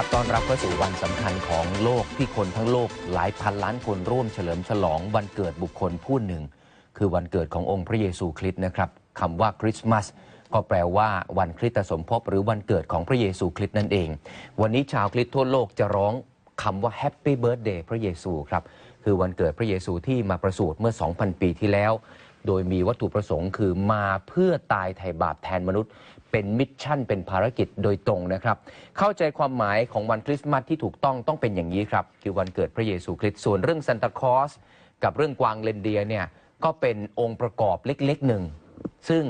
ครับต้อนรับเข้าสู่วันสำคัญของโลกที่คนทั้งโลกหลายพันล้านคนร่วมเฉลิมฉลองวันเกิดบุคคลผู้หนึ่ง คือวันเกิดขององค์พระเยซูคริสต์นะครับคำว่าคริสต์มาสก็แปลว่าวันคริสตสมภพหรือวันเกิดของพระเยซูคริสต์นั่นเอง วันนี้ชาวคริสต์ทั่วโลกจะร้องคำว่าแฮปปี้เบิร์ a เดย์พระเยซูครับ คือวันเกิดพระเยซูที่มาประสูติเมื่อ 2,000 ปีที่แล้ว โดยมีวัตถุประสงค์คือมาเพื่อตายไถ่บาปแทนมนุษย์ เป็นมิชชั่น เป็นภารกิจโดยตรงนะครับ เข้าใจความหมายของวันคริสต์มาสที่ถูกต้องต้องเป็นอย่างนี้ครับ คือวันเกิดพระเยซูคริสต์ส่วนเรื่องซานตาคลอสกับเรื่องกวางเลนเดียเนี่ยก็เป็นองค์ประกอบเล็กๆหนึ่งซึ่ง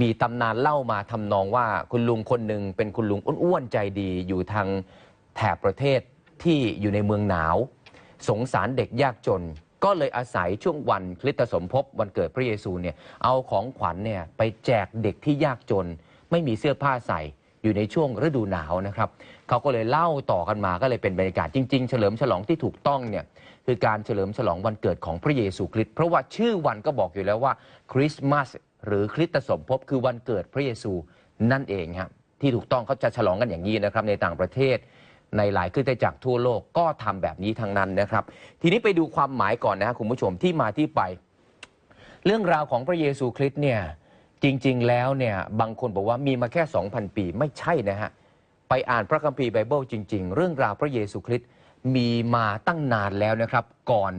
มีตำนานเล่ามาทำนองว่าคุณลุงคนหนึ่งเป็นคุณลุงอ้วนๆใจดีอยู่ทางแถบประเทศที่อยู่ในเมืองหนาว สงสารเด็กยากจน ก็เลยอาศัยช่วงวันคริสตสมภพวันเกิดพระเยซูเนี่ยเอาของขวัญเนี่ยไปแจกเด็กที่ยากจน ไม่มีเสื้อผ้าใส่อยู่ในช่วงฤดูหนาวนะครับเขาก็เลยเล่าต่อกันมาก็เลยเป็นบรรยากาศจริง ๆ เฉลิมฉลองที่ถูกต้องเนี่ยคือการเฉลิมฉลองวันเกิดของพระเยซูคริสต์เพราะว่าชื่อวันก็บอกอยู่แล้วว่าคริสต์มาสหรือคริสตสมภพคือวันเกิดพระเยซูนั่นเองครับที่ถูกต้องเขาจะฉลองกันอย่างนี้นะครับในต่างประเทศ ในหลายคริสตจักรทั่วโลกก็ทำแบบนี้ทั้งนั้นนะครับ ทีนี้ไปดูความหมายก่อนนะครับคุณผู้ชมที่มาที่ไป เรื่องราวของพระเยซูคริสต์เนี่ยจริง ๆ แล้วเนี่ยบางคนบอกว่ามีมาแค่ 2,000 ปีไม่ใช่นะฮะไปอ่านพระคัมภีร์ไบเบิลจริง ๆ เรื่องราวพระเยซูคริสต์มีมาตั้งนานแล้วนะครับ ก่อน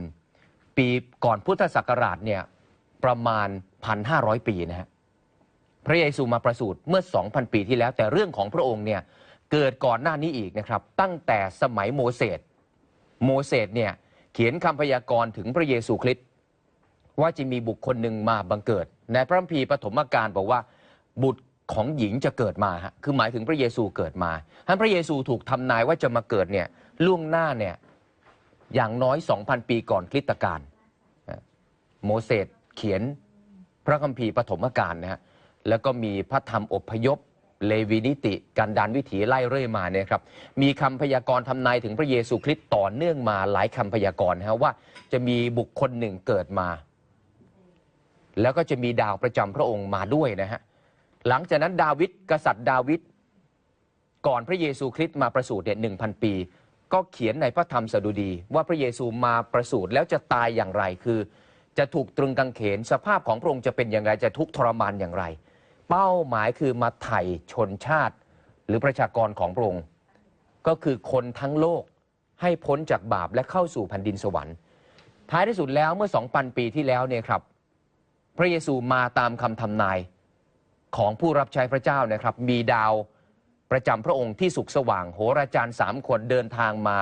ปีก่อนพุทธศักราชเนี่ยประมาณ 1,500 ปีนะฮะพระเยซูมาประสูติเมื่อ 2,000 ปีที่แล้ว แต่เรื่องของพระองค์เนี่ย เกิดก่อนหน้านี้อีกนะครับ ตั้งแต่สมัยโมเสสโมเสสเนี่ยเขียนคำพยากรณ์ถึงพระเยซูคริสต์ว่าจะมีบุคคลหนึ่งมาบังเกิด ในพระคัมภีร์ปฐมกาลบอกว่า บุตรของหญิงจะเกิดมาฮะคือหมายถึงพระเยซูเกิดมาท่านพระเยซูถูกทำนายว่าจะมาเกิดเนี่ยล่วงหน้าเนี่ยอย่างน้อย 2,000 ปีก่อนคริสตกาลโมเสสเขียนพระคัมภีร์ปฐมกาลนะฮะแล้วก็มีพระธรรมอพยพ เลวีนิติ กันดานวิถีไล่เรื่อยมาเนี่ยครับมีคำพยากรณ์ทำนายถึงพระเยซูคริสต์ต่อเนื่องมาหลายคำพยากรณ์นะฮะว่าจะมีบุคคลหนึ่งเกิดมา แล้วก็จะมีดาวประจำพระองค์มาด้วยนะฮะหลังจากนั้นดาวิดกษัตริย์ดาวิดก่อนพระเยซูคริสต์มาประสูติเนี่ยหนึ่งพันปี ก็เขียนในพระธรรมสดุดี ว่าพระเยซูมาประสูติแล้วจะตายอย่างไรคือ จะถูกตรึงกางเขนสภาพของพระองค์จะเป็นอย่างไรจะทุกข์ทรมานอย่างไร เป้าหมายคือมาไถ่ชนชาติ หรือประชากรของพระองค์ก็คือคนทั้งโลกให้พ้นจากบาปและเข้าสู่แผ่นดินสวรรค์ ท้ายที่สุดแล้วเมื่อ 2,000 ปีที่แล้วเนี่ยครับ พระเยซูมาตามคำทำนายของผู้รับใช้พระเจ้านะครับ มีดาวประจำพระองค์ที่สุขสว่างโหราจารย์สามคนเดินทางมา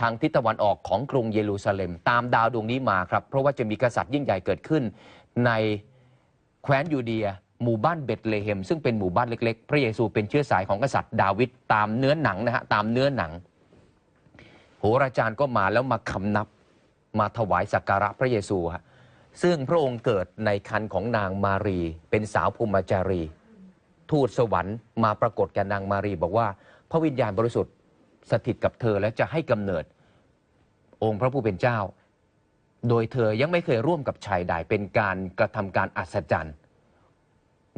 ทางทิศตะวันออกของกรุงเยรูซาเล็ม ตามดาวดวงนี้มาครับ เพราะว่าจะมีกษัตริย์ยิ่งใหญ่เกิดขึ้นในแคว้นยูเดีย หมู่บ้านเบตเลเฮมซึ่งเป็นหมู่บ้านเล็ก ๆ พระเยซูเป็นเชื้อสายของกษัตริย์ดาวิดตามเนื้อหนังนะฮะตามเนื้อหนัง โหราจารย์ก็มาแล้วมาคำนับมาถวายสักการะพระเยซูฮะซึ่งพระองค์เกิดในคันของนางมารี เป็นสาวภูมิจารี ทูตสวรรค์มาปรากฏแก่นางมารี บอกว่า พระวิญญาณบริสุทธิ์สถิตกับเธอและจะให้กำเนิด องค์พระผู้เป็นเจ้า โดยเธอยังไม่เคยร่วมกับชายใดเป็นการกระทำการอัศจรรย์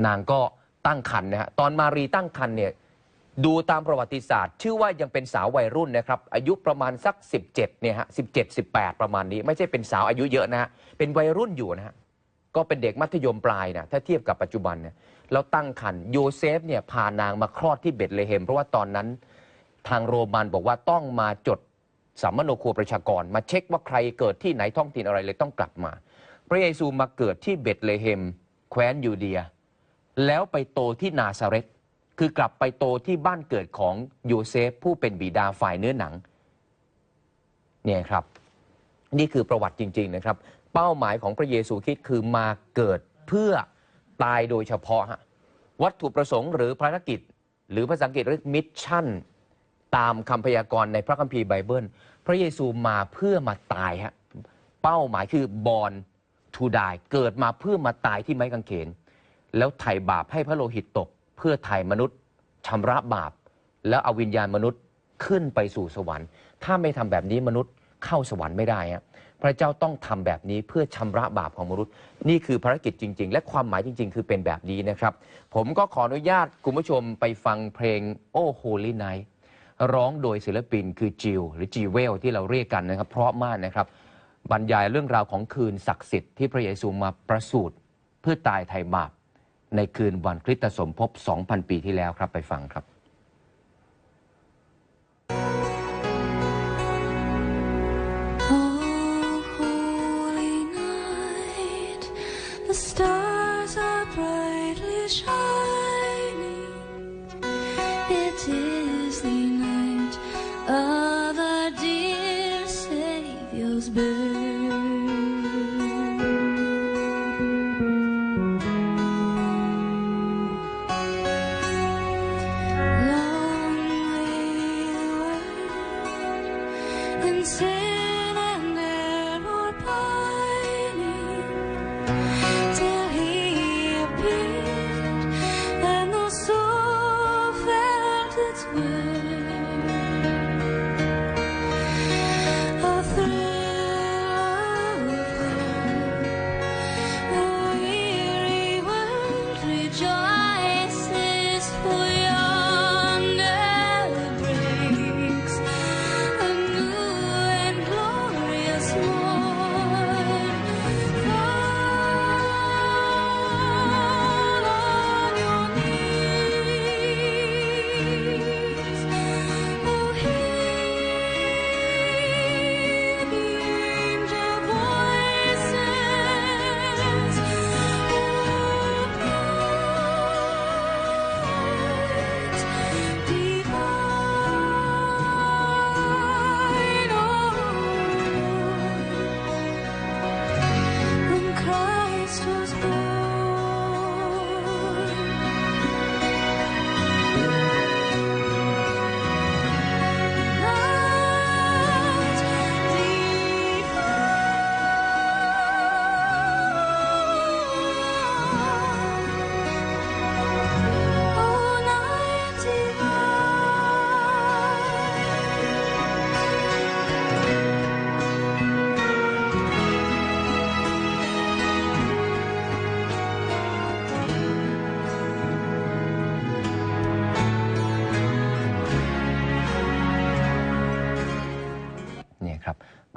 นางก็ตั้งคันนะฮะตอนมารีตั้งคันเนี่ยดูตามประวัติศาสตร์ ชื่อว่ายังเป็นสาววัยรุ่นนะครับอายุประมาณสัก 17เนี่ยฮะ17 18 ประมาณนี้ ไม่ใช่เป็นสาวอายุเยอะนะฮะเป็นวัยรุ่นอยู่นะฮะก็เป็นเด็กมัธยมปลายนะถ้าเทียบกับปัจจุบันเนี่ยแล้วตั้งคันโยเซฟเนี่ยพานางมาคลอดที่เบตเลเฮม เพราะว่าตอนนั้นทางโรมันบอกว่าต้องมาจดสามโนครัวประชากร มาเช็คว่าใครเกิดที่ไหนท้องถิ่นอะไรเลยต้องกลับมา พระเยซูมาเกิดที่เบตเลเฮม แคว้นยูเดีย แล้วไปโตที่นาซาเรตคือกลับไปโตที่บ้านเกิดของโยเซฟผู้เป็นบิดาฝ่ายเนื้อหนังเนี่ยครับ นี่คือประวัติจริง ๆนะครับ เป้าหมายของพระเยซูคริสต์คือมาเกิดเพื่อตายโดยเฉพาะฮะวัตถุประสงค์หรือภารกิจ หรือภาษาอังกฤษเรียกมิชชั่น ตามคำพยากรณ์ในพระคัมภีร์ไบเบิล พระเยซูมาเพื่อมาตายฮะเป้าหมายคือบอลทูดายเกิดมาเพื่อมาตายที่ไม้กางเขน แล้วไถ่บาปให้พระโลหิตตก เพื่อไถ่มนุษย์ชำระบาป แล้วเอาวิญญาณมนุษย์ขึ้นไปสู่สวรรค์ ถ้าไม่ทำแบบนี้มนุษย์เข้าสวรรค์ไม่ได้ฮะพระเจ้าต้องทำแบบนี้เพื่อชำระบาปของมนุษย์ นี่คือภารกิจจริง ๆ และความหมายจริง ๆ คือเป็นแบบนี้นะครับ ผมก็ขออนุญาตคุณผู้ชมไปฟังเพลงโอ้ Holy Night ร้องโดยศิลปินคือจิวหรือจีเวลที่เราเรียกกันนะครับ เพราะมากนะครับ บรรยายเรื่องราวของคืนศักดิ์สิทธิ์ที่พระเยซูมาประสูติเพื่อตายไถ่บาป ในคืนวันคริสตสมภพ 2,000 ปีที่แล้วครับไปฟังครับ Oh, say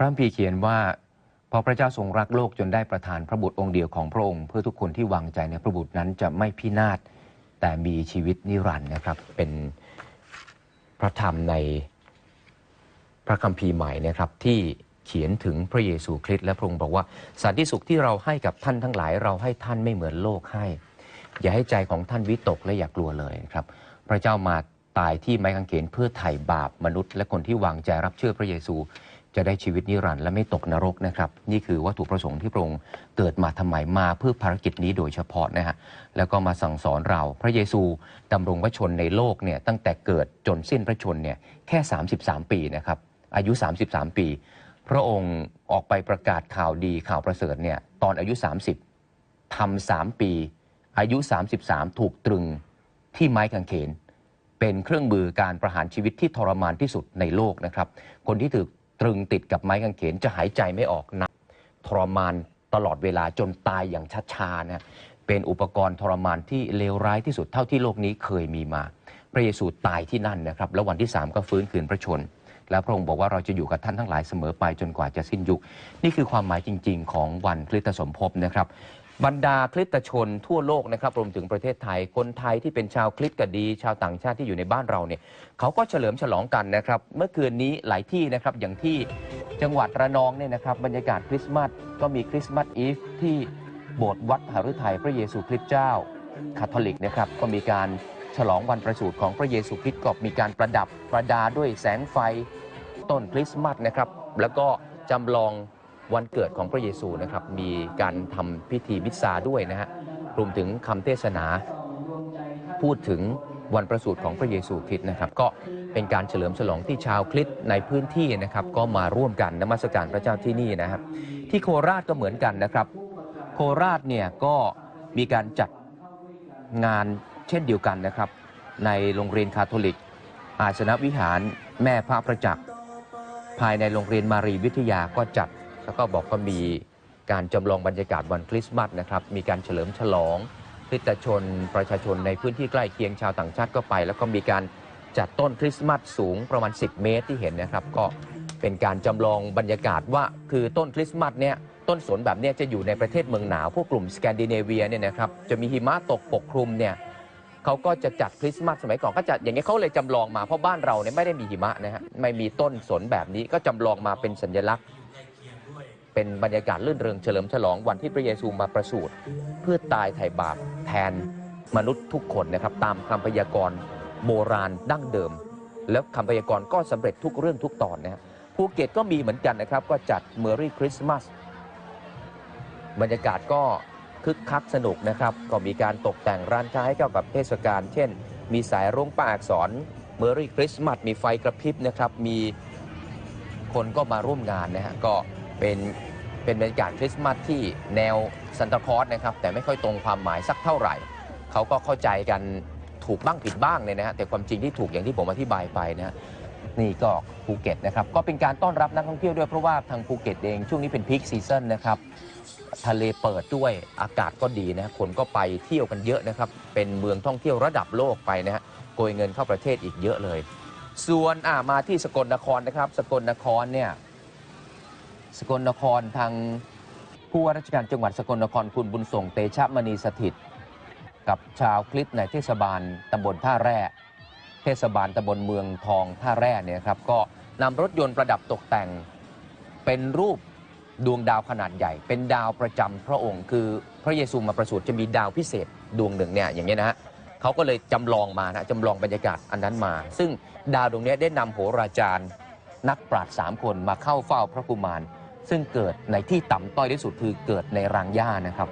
รับพระคัมภีร์เขียนว่าพราะพระเจ้าทรงรักโลกจนได้ประทานพระบุตรองค์เดียวของพระองค์เพื่อทุกคนที่วางใจในพระบุตรนั้นจะไม่พินาศแต่มีชีวิตนิรันดร์นะครับ เป็นพระธรรมในพระคัมภีร์ใหม่นะครับที่เขียนถึงพระเยซูคริสต์และพระองค์บอกว่าสันติสุขที่เราให้กับท่านทั้งหลายเราให้ท่านไม่เหมือนโลกให้ อย่าให้ใจของท่านวิตกและอย่ากลัวเลยครับ พระเจ้ามาตายที่ไม้กางเขนเพื่อไถ่บาปมนุษย์ และคนที่วางใจรับเชื่อพระเยซู จะได้ชีวิตนิรันดร์และไม่ตกนรกนะครับ นี่คือวัตถุประสงค์ที่พระองค์เกิดมาทำไมมาเพื่อภารกิจนี้โดยเฉพาะนะฮะแล้วก็มาสั่งสอนเราพระเยซูดำรงพระชนในโลกเนี่ยตั้งแต่เกิดจนสิ้นพระชนเนี่ยแค่ 33 ปีนะครับอายุ 33 ปี พระองค์ออกไปประกาศข่าวดีข่าวประเสริฐเนี่ยตอนอายุ 30ทำสามปี อายุ 33 ถูกตรึงที่ไม้กางเขน เป็นเครื่องมือการประหารชีวิตที่ทรมานที่สุดในโลกนะครับ คนที่ถูก ตรึงติดกับไม้กางเขนจะหายใจไม่ออกนะทรมานตลอดเวลาจนตายอย่างช้าๆนะเป็นอุปกรณ์ทรมานที่เลวร้ายที่สุดเท่าที่โลกนี้เคยมีมา พระเยซูตายที่นั่นนะครับ แล้ววันที่ 3 ก็ฟื้นคืนพระชน แล้วพระองค์บอกว่าเราจะอยู่กับท่านทั้งหลายเสมอไปจนกว่าจะสิ้นยุค นี่คือความหมายจริง ๆ ของวันคริสตสมภพนะครับ บรรดาคริสตชนทั่วโลกนะครับรวมถึงประเทศไทยคนไทยที่เป็นชาวคริสต์ก็ดี ชาวต่างชาติที่อยู่ในบ้านเราเนี่ยเขาก็เฉลิมฉลองกันนะครับ เมื่อคืนนี้หลายที่นะครับอย่างที่จังหวัดระนองเนี่ยนะครับบรรยากาศคริสต์มาสก็มีคริสต์มาสอีฟที่โบสถ์วัดหฤทัยพระเยซูคริสต์เจ้าคาทอลิกนะครับก็มีการฉลองวันประสูติของพระเยซูคริสต์ก็มีการประดับประดาด้วยแสงไฟต้นคริสต์มาสนะครับแล้วก็จำลอง วันเกิดของพระเยซูนะครับมีการทำพิธีมิสซาด้วยนะฮะรวมถึงคำเทศนา พูดถึงวันประสูติของพระเยซูคริสต์นะครับ ก็เป็นการเฉลิมฉลองที่ชาวคริสต์ในพื้นที่นะครับ ก็มาร่วมกันนมัสการพระเจ้าที่นี่นะครับที่โคราชก็เหมือนกันนะครับ โคราชเนี่ยก็มีการจัดงานเช่นเดียวกันนะครับ ในโรงเรียนคาทอลิก อาสนวิหารแม่พระประจักษ์ภายในโรงเรียนมารีวิทยาก็จัด แล้วก็บอกว่ามีการจำลองบรรยากาศวันคริสต์มาสนะครับมีการเฉลิมฉลองคริตชนประชาชนในพื้นที่ใกล้เคียงชาวต่างชาติก็ไป แล้วก็มีการจัดต้นคริสต์มาสสูงประมาณ 10 เมตรที่เห็นนะครับ ก็เป็นการจำลองบรรยากาศว่าคือต้นคริสต์มาสเนี่ยต้นสนแบบเนี้ยจะอยู่ในประเทศเมืองหนาว พวกกลุ่มสแกนดิเนเวียเนี่ยนะครับจะมีหิมะตกปกคลุมเนี่ยเขาก็จะจัดคริสต์มาสสมัยก่อนก็จัดอย่างเงี้ยเขาเลยจำลองมาเพราะบ้านเราเนี่ยไม่ได้มีหิมะนะฮะไม่มีต้นสนแบบนี้ก็จำลองมาเป็นสัญลักษณ์ เป็นบรรยากาศลื่นเริงเฉลิมฉลองวันที่พระเยซูมาประสูติเพื่อตายไถ่บาปแทนมนุษย์ทุกคนนะครับ ตามคำพยากรณ์โบราณดั้งเดิม แล้วคำพยากรณ์ก็สำเร็จทุกเรื่องทุกตอนนะฮะภูเก็ตก็มีเหมือนกันนะครับ ก็จัดเมอรี่คริสต์มาสบรรยากาศก็คึกคักสนุกนะครับ ก็มีการตกแต่งร้านค้าให้เข้ากับเทศกาลเช่น มีสายรุ้งป้าอักษรเมอรี่คริสต์มาสมีไฟกระพริบนะครับมีคนก็มาร่วมงานนะฮะก็ เป็นเป็นบรรยากาศคริสต์มาสที่แนวซันตาคลอสนะครับแต่ไม่ค่อยตรงความหมายสักเท่าไหร่ เขาก็เข้าใจกันถูกบ้างผิดบ้างเลยนะฮะแต่ความจริงที่ถูกอย่างที่ผมอธิบายไปนะฮะนี่ก็ภูเก็ตนะครับก็เป็นการต้อนรับนักท่องเที่ยวด้วยเพราะว่าทางภูเก็ตเองช่วงนี้เป็นพีคซีซันนะครับทะเลเปิดด้วยอากาศก็ดีนะฮะคนก็ไปเที่ยวกันเยอะนะครับเป็นเมืองท่องเที่ยวระดับโลกไปนะฮะโกยเงินเข้าประเทศอีกเยอะเลย ส่วนอ่ามาที่สกลนครนะครับ สกลนครเนี่ย สกลนครทางผู้ว่าราชการจังหวัดสกลนครคุณบุญส่งเตชะมณีสถิต กับชาวคลิปในเทศบาลตำบลท่าแร่ เทศบาลตำบลเมืองทองท่าแร่เนี่ยครับก็นำรถยนต์ประดับตกแต่ง เป็นรูปดวงดาวขนาดใหญ่ เป็นดาวประจำพระองค์ คือพระเยซูมาประสูติจะมีดาวพิเศษดวงหนึ่งเนี่ยอย่างนี้นะฮะเขาก็เลยจำลองมานะจำลองบรรยากาศอันนั้นมา ซึ่งดาวดวงนี้ได้นำโหราจารย์นักปราชญ์สามคนมาเข้าเฝ้าพระกุมาร ซึ่งเกิดในที่ต่ำต้อยที่สุดคือเกิดในรังหญ้านะครับ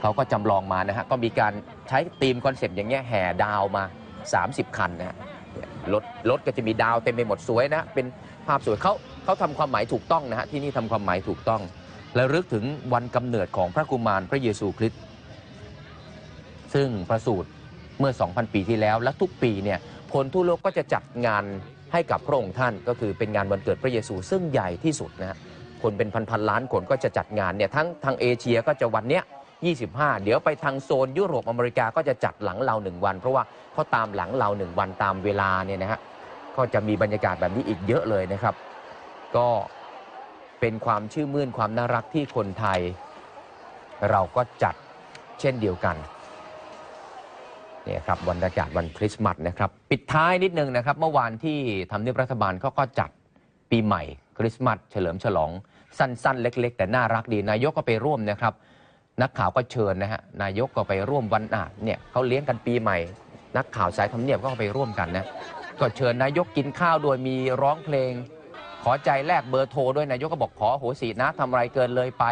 เขาก็จำลองมานะฮะก็มีการใช้ธีมคอนเซปต์อย่างเงี้ยแห่ดาวมา 30 คันนะฮะรถรถก็จะมีดาวเต็มไปหมดสวยนะเป็นภาพสวยเขาเขาทำความหมายถูกต้องนะฮะที่นี่ทำความหมายถูกต้อง และรึกถึงวันกำเนิดของพระกุมารพระเยซูคริสต์ซึ่งประสูติเมื่อ 2,000 ปีที่แล้ว และทุกปีเนี่ยคนทั่วโลกก็จะจัดงานให้กับพระองค์ท่านก็คือเป็นงานวันเกิดพระเยซูซึ่งใหญ่ที่สุดนะฮะ คนเป็นพันๆล้านคนก็จะจัดงานเนี่ยทั้งทางเอเชียก็จะวันเนี้ย25 เดี๋ยวไปทางโซนยุโรปอเมริกาก็จะจัดหลังเราหนึ่งวัน เพราะว่าเขาตามหลังเราหนึ่งวันตามเวลาเนี่ยนะฮะก็จะมีบรรยากาศแบบนี้อีกเยอะเลยนะครับ ก็เป็นความชื่อมื่นความน่ารักที่คนไทย เราก็จัดเช่นเดียวกันเนี่ยครับบรรยากาศวันคริสต์มาสนะครับ ปิดท้ายนิดนึงนะครับ เมื่อวานที่ทำเนียบรัฐบาลเขาก็จัดปีใหม่ คริสต์มาสเฉลิมฉลอง สั้นๆ เล็ก ๆ แต่น่ารักดี นายกก็ไปร่วมนะครับ นักข่าวก็เชิญนะฮะนายกก็ไปร่วมวันอาเนี่ยเขาเลี้ยงกันปีใหม่ นักข่าวสายทำเนียบก็ไปร่วมกันนะก็เชิญนายกกินข้าวด้วยมีร้องเพลง ขอใจแลกเบอร์โทรด้วยนายกก็บอกขอโหสินะทำอะไรเกินเลยไป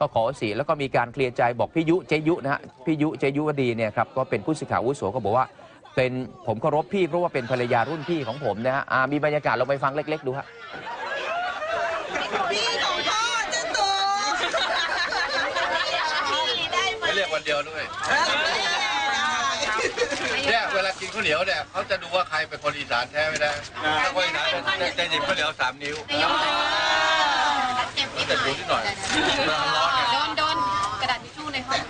ก็ขอสีแล้วก็มีการเคลียร์ใจบอกพี่ยุเจยุนะฮะพี่ยุเจยุวดีเนี่ยครับก็เป็นผู้สื่อข่าวอาวุโสก็บอกว่าเป็นผมเคารพพี่เพราะว่าเป็นภรรยารุ่นพี่ของผมนะฮะมีบรรยากาศเราไปฟังเล็ก ๆ ดูฮะ พี่ของพ่อจะตูได้ไหม ไม่ เรียกวันเดียวด้วยเนี่ยเวลากินข้าวเหนียวเนี่ยเขาจะดูว่าใครเป็นคนอีสานแท้ไม่ได้ถ้าคนอีสานจะจะหยิบข้าวเหนียวสามนิ้วแต่ดูนิดหน่อยร้อนเนี่ยโดนโดนกระดาษทิชชู่ในห้อง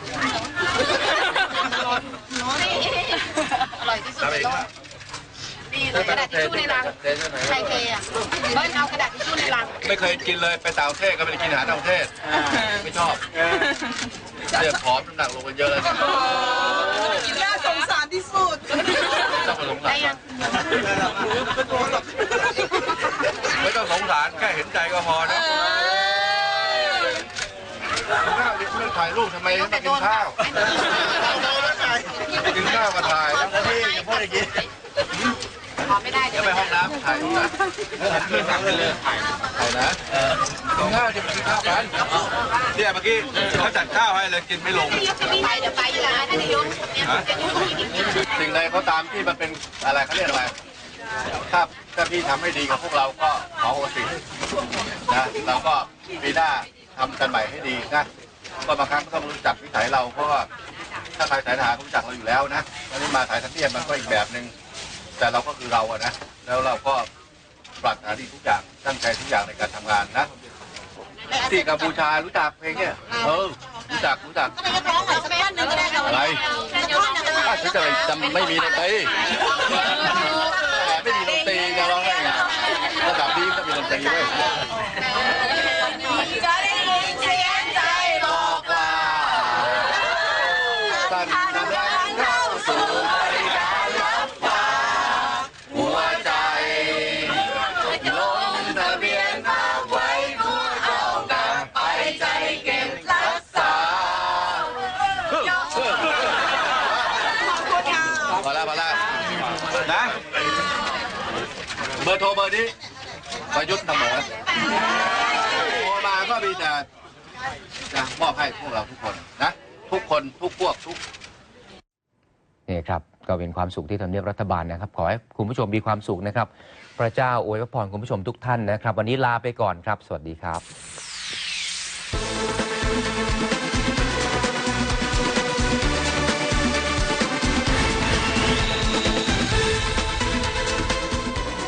อร่อยที่สุดทำในเองโลกครับนี่เลยกระดาษทิชชู่ในรังเทใช่ไหมใครเทอะเบิ้ลเอากระดาษทิชชู่ในรังไม่เคยกินเลยไปต่างประเทศก็ไม่ได้กินอาหารต่างประเทศไม่ชอบ เรียกผอมน้ำหนักลงไปเยอะแล้วเนี่ยน่าสงสารที่สุดต้องมาสงสาได้รยังไม่ต้องสงสารแค่เห็นใจก็พอนะข้าวดิเรื่องถ่ายรูปทำไมไม่กินข้าวกินข้าวมาถ่ายแล้วพี่อย่าพูดอย่างนี้ ขอไม่ได้เดี๋เดี๋ยยววไปห้องน้ำถ่ายรูปนะขึ้นทางไปเลยเอานะกินข้าวจะไปกินข้าวกันเนี่ยเมื่อกี้เขาจัดข้าวให้เลยกินไม่ลงไปเดี๋ยวไปอยู่แล้วถ้าจะยกเนี่ยจะยกอีกนิดนึงสิ่งใดเขาตามที่มันเป็นอะไรเขาเรียกอะไรถ้าถ้าพี่ทำให้ดีกับพวกเราก็ขอโอสินะเราก็ปีหน้าทำกันใหม่ให้ดีนะก็บางครั้งก็ต้องรู้จักวิสัยเราเพราะว่าถ้าใครสายทหารก็รู้จักเราอยู่แล้วนะตอนนี้มาสายทัพเทียมมันก็อีกแบบหนึ่ง แต่เราก็คือเราอะนะแล้วเราก็ปรารถนาดีทุกอย่างตั้งใจทุกอย่างในการทำงานนะที่กัมพูชารู้จักเพลงเนี่ยเออรู้จักรู้จักร้องหน่อยสักท่อนหนึ่งก็ได้ค่ะอะไรถ้จะไปจำไม่มีดนตรีไม่มีดนตรีจะร้องได้ไงระดับนี้ก็มีดนตรีด้วย ร์โทรเบอร์นี้ประยุทธ์เสมอโทรมาก็มีแต่จะมอบให้พวกเราทุกคนนะทุกคนทุกพวกทุกนี่ครับก็เป็นความสุขที่ทำเนียบรัฐบาลนะครับ ขอให้คุณผู้ชมมีความสุขนะครับ พระเจ้าอวยพรคุณผู้ชมทุกท่านนะครับ วันนี้ลาไปก่อนครับ สวัสดีครับ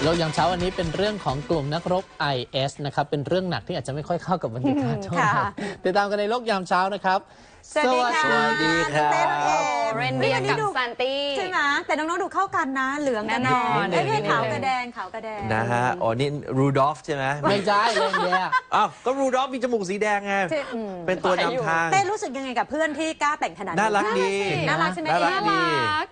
ลกยามเช้าวันนี้เป็นเรื่องของกลุ่มนักรบ IS นะครับ เป็นเรื่องหนักที่อาจจะไม่ค่อยเข้ากับบรรยากาศเท่าไหร่ค่ะติดตามกันในโลกยามเช้านะครับสวัสดีค่ะสวัสดีครับ เต้นเองเรนเดียร์กับซันตี้ ใช่ไหมแต่น้องๆดูเข้ากันนะ เหลืองกับแน่นอนไอ้ยไม่ใช่นิดนึงขาวกับแดงขาวกับแดง นะฮะ อ๋อ นี่รูดอฟใช่ไหมไม่ใช่เรื่องเนี้ยอ้าว ก็รูดอฟมีจมูกสีแดงไงที่อืม เป็นตัวนำทาง เต้รู้สึกยังไงกับเพื่อนที่กล้าแต่งขนาดนี้ น่ารักดี น่ารักใช่ไหม น่ารักเอ็มดี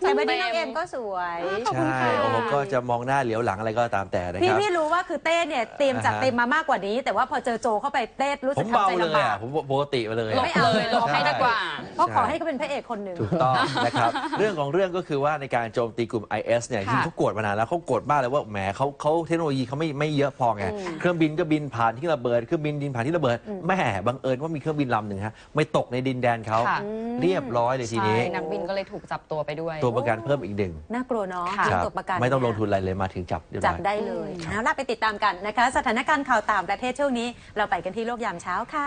แต่วันนี้น้องเอ็มก็สวยใช่โอ้โหก็จะมองหน้าเหลียวหลังอะไรก็ตามแต่นะพี่ครับ พี่รู้ว่าคือเต้เนี่ยเตรียมจัดอ่าฮะ เต็มมามากกว่านี้ แต่ว่าพอเจอโจเข้าไปเต้รู้ผสึกมทำเบาใจเลยลำบาอะกผมปกติไปเลย หลบไม่เอาเลยหลบให้ดีกว่าเพราะขอให้เขาเป็นพระเอกคนหนึ่ง ถูกต้องนะครับ เรื่องของเรื่องก็คือว่าในการโจมตีกลุ่ม IS เนี่ยจริงๆเขาโกรธมานานแล้วเขาโกรธมากเลยว่าแหมเขาเขาเทคโนโลยีเขาไม่ไม่เยอะพอไงเครื่องบินก็บินผ่านที่ระเบิดเครื่องบินดินผ่านที่ระเบิดแหม่บังเอิญว่ามีเครื่องบินลำหนึ่งฮะไม่ตกในดินแดนเขาค่ะ เรียบร้อยเลยทีนี้ใช่นักบินก็เลยถูกจับตัวไปด้วย ตัวประกันเพิ่มอีกหนึ่งน่ากลัวเนาะค่ะเรื่องครับตัวประกันไม่ต้องลงเยทุนอะไรเลยมาถึงจับเรียบจัร้บอย ได้เลยเอาล่ะไปติดตามกันนะคะ สถานการณ์ข่าวต่างประเทศช่วงนี้ เราไปกันที่โลกยามเช้าค่ะ